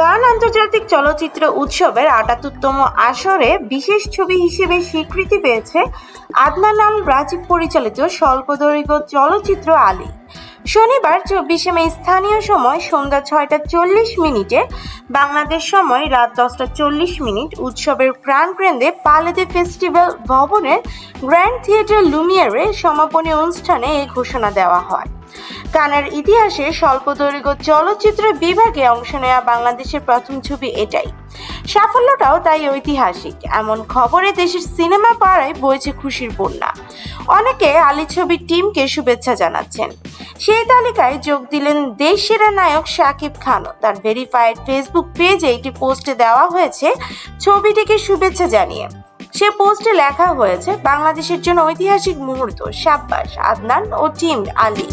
কান আন্তর্জাতিক চলচ্চিত্র উৎসবের আটাত্তরতম আসরে বিশেষ ছবি হিসেবে স্বীকৃতি পেয়েছে আদনান রাজীব পরিচালিত স্বল্পদৈর্ঘ্য চলচ্চিত্র আলী। শনিবার চব্বিশে মে স্থানীয় সময় সন্ধ্যা ছয়টা চল্লিশ মিনিটে বাংলাদেশ সময় রাত দশটা চল্লিশ মিনিট উৎসবের প্রাণকেন্দ্রে পালেদে ফেস্টিভ্যাল ভবনের গ্র্যান্ড থিয়েটার লুমিয়ারে সমাপনী অনুষ্ঠানে এই ঘোষণা দেওয়া হয়। কানের ইতিহাসে স্বল্পদৈর্ঘ্য চলচ্চিত্র বিভাগে অংশ নেওয়া বাংলাদেশের প্রথম ছবি এটাই। সাফল্যটাও তাই ঐতিহাসিক। এমন খবরে দেশের সিনেমা পাড়ায় বইছে খুশির বন্যা। অনেকে আলী ছবির টিমকে শুভেচ্ছা জানাচ্ছেন। সেই তালিকায় যোগ দিলেন দেশ সেরা নায়ক শাকিব খানও। তার ভেরিফাইড ফেসবুক পেজে একটি পোস্টে দেওয়া হয়েছে, ছবিটিকে শুভেচ্ছা জানিয়ে। সে পোস্টে লেখা হয়েছে বাংলাদেশের জন্য ঐতিহাসিক মুহূর্ত সাব্বাস আদনান ও টিম আলী।